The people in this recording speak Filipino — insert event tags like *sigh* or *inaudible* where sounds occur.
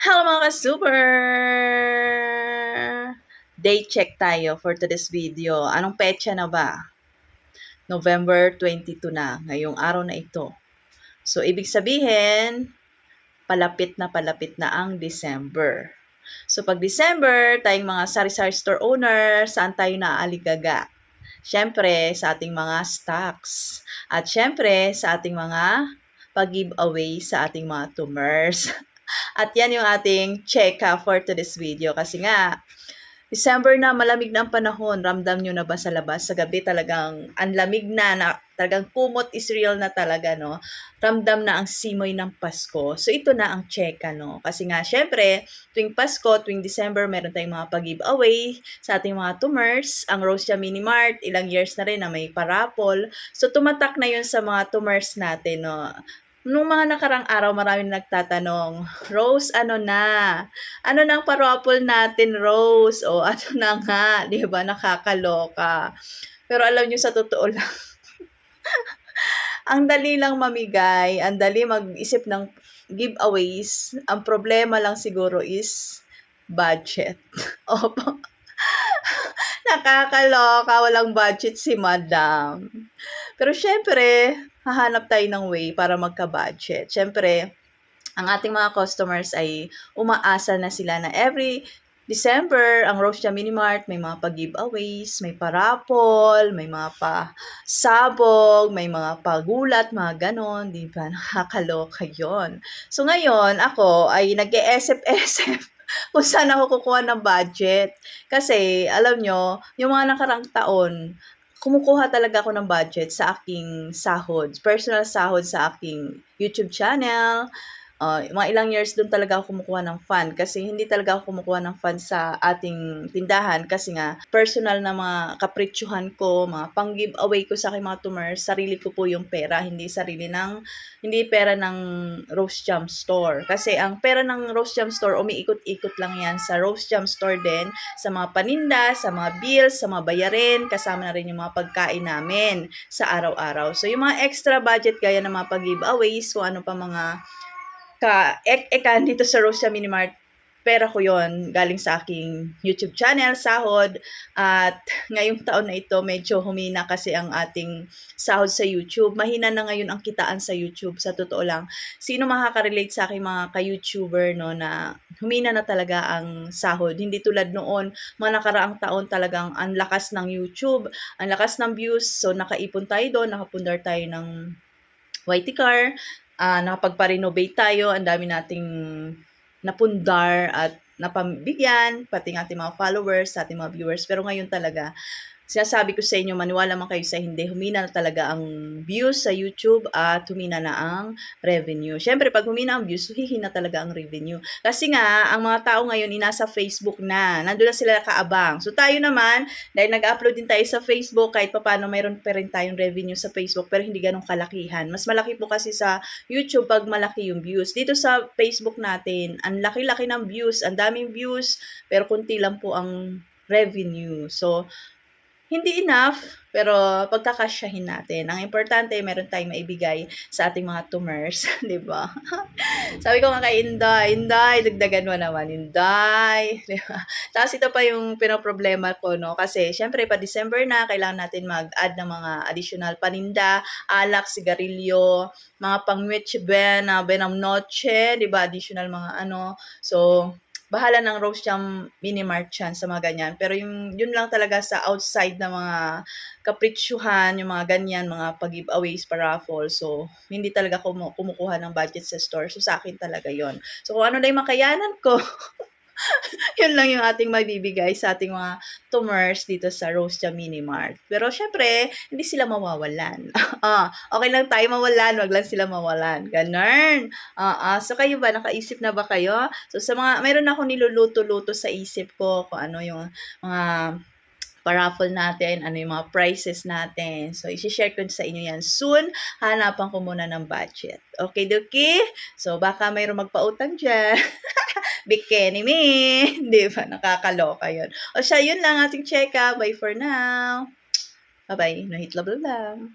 Hello mga ka-super! Day check tayo for today's video. Anong petsa na ba? November 22 na, ngayong araw na ito. So, ibig sabihin, palapit na palapit na ang December. So, pag December, tayong mga sari-sari store owner, saan tayo naaaligaga? Siyempre, sa ating mga stocks. At siyempre, sa ating mga pag-giveaway sa ating mga tumors. *laughs* At yan yung ating check-up for today's video. Kasi nga, December na, malamig na ang panahon. Ramdam nyo na ba sa labas? Sa gabi talagang anlamig na, na talagang kumot is real na talaga, no? Ramdam na ang simoy ng Pasko. So, ito na ang cheka, no? Kasi nga, syempre, tuwing Pasko, tuwing December, meron tayong mga pag-giveaway sa ating mga tumors. Ang Rose Mini Mart, ilang years na rin na may parapol. So, tumatak na yun sa mga tumors natin, no? Nung mga nakarang araw, maraming nagtatanong, Rose, ano na? Ano nang parapol natin, Rose? O *laughs* ano na nga, di ba? Nakakaloka. Pero alam nyo, sa totoo lang, *laughs* ang dali lang mamigay, ang dali mag-isip ng giveaways. Ang problema lang siguro is budget. *laughs* Opo. Nakakaloka, walang budget si madam. Pero syempre, hahanap tayo ng way para magka-budget. Syempre, ang ating mga customers ay umaasa na sila na every December, ang Jam Mini Mart, may mga pa-giveaways, may parapol, may mga pa-sabog, may mga pagulat, mga ganon, di ba? *laughs* Nakakaloka yon. So ngayon, ako ay nag-e-esep-esep *laughs* kung saan ako kukuha ng budget. Kasi, alam nyo, yung mga nakarang taon, kumukuha talaga ako ng budget sa aking sahod, personal sahod sa aking YouTube channel, uh, mga ilang years doon talaga ako kumukuha ng fund kasi hindi talaga ako kumukuha ng fund sa ating tindahan kasi nga personal na mga kapritsyuhan ko, mga pang giveaway ko sa aking mga tumors, sarili ko po yung pera, hindi sarili ng hindi pera ng Rose Jam Store. Kasi ang pera ng Rose Jam Store, umiikot-ikot lang yan sa Rose Jam Store din, sa mga paninda, sa mga bills, sa mga bayarin, kasama na rin yung mga pagkain namin sa araw-araw. So yung mga extra budget gaya ng mga pag-giveaways, kung ano pa mga ka ek ekan dito sa Rosa Minimart pera ko yon galing sa aking YouTube channel, sahod. At ngayong taon na ito, medyo humina kasi ang ating sahod sa YouTube. Mahina na ngayon ang kitaan sa YouTube, sa totoo lang. Sino makaka-relate sa aking mga ka-YouTuber, no, na humina na talaga ang sahod. Hindi tulad noon, mga nakaraang taon talagang ang lakas ng YouTube, ang lakas ng views. So, nakaipon tayo doon, nakapundar tayo ng YT car, uh, nakapagpa-renovate tayo, ang dami nating napundar at napambigyan, pati ng ating mga followers, sa ating mga viewers. Pero ngayon talaga, sinasabi ko sa inyo, maniwala man kayo sa hindi, humina na talaga ang views sa YouTube at humina na ang revenue. Siyempre, pag humina ang views, hihina talaga ang revenue. Kasi nga, ang mga tao ngayon, inasa Facebook na. Nandun na sila kaabang. So, tayo naman, dahil nag-upload din tayo sa Facebook, kahit paano mayroon pa rin tayong revenue sa Facebook, pero hindi ganong kalakihan. Mas malaki po kasi sa YouTube pag malaki yung views. Dito sa Facebook natin, ang laki-laki ng views, ang daming views, pero kunti lang po ang revenue. So, hindi enough, pero pagkakasyahin natin. Ang importante, meron tayong maibigay sa ating mga tumors, *laughs* di ba? *laughs* Sabi ko nga kay Inday, Inday, dagdagan mo naman, Inday. *laughs* Di ba? Tapos ito pa yung pinoproblema ko, no? Kasi, syempre, pa December na, kailangan natin mag-add ng mga additional paninda, alak, sigarilyo, mga pang-witch ben, uh, benam noche, di ba? Additional mga ano. So, bahala ng Rose Jam Mini Mart yan sa mga ganyan. Pero yung, yun lang talaga sa outside na mga kapritsyuhan, yung mga ganyan, mga pag-giveaways, pa-raffle. So, hindi talaga kumu- kumukuha ng budget sa store. So, sa akin talaga yon So, kung ano na yung makayanan ko, *laughs* *laughs* yun lang yung ating magbibigay sa ating mga tumors dito sa Rose Mini Mart. Pero syempre, hindi sila mawawalan. *laughs* ah, okay lang tayo mawalan, wag lang sila mawalan. Ganun. Ah, uh, so kayo ba, nakaisip na ba kayo? So sa mga, mayroon ako niluluto-luto sa isip ko kung ano yung mga paraffle natin, ano yung mga prices natin. So, isi-share ko sa inyo yan soon. Hanapan ko muna ng budget. Okay, Doki? So, baka mayroong magpautang dyan. *laughs* Bikini me. *laughs* Di ba? Nakakaloka yun. O siya, yun lang ating check-up. Bye for now. Bye-bye. No hit love lang.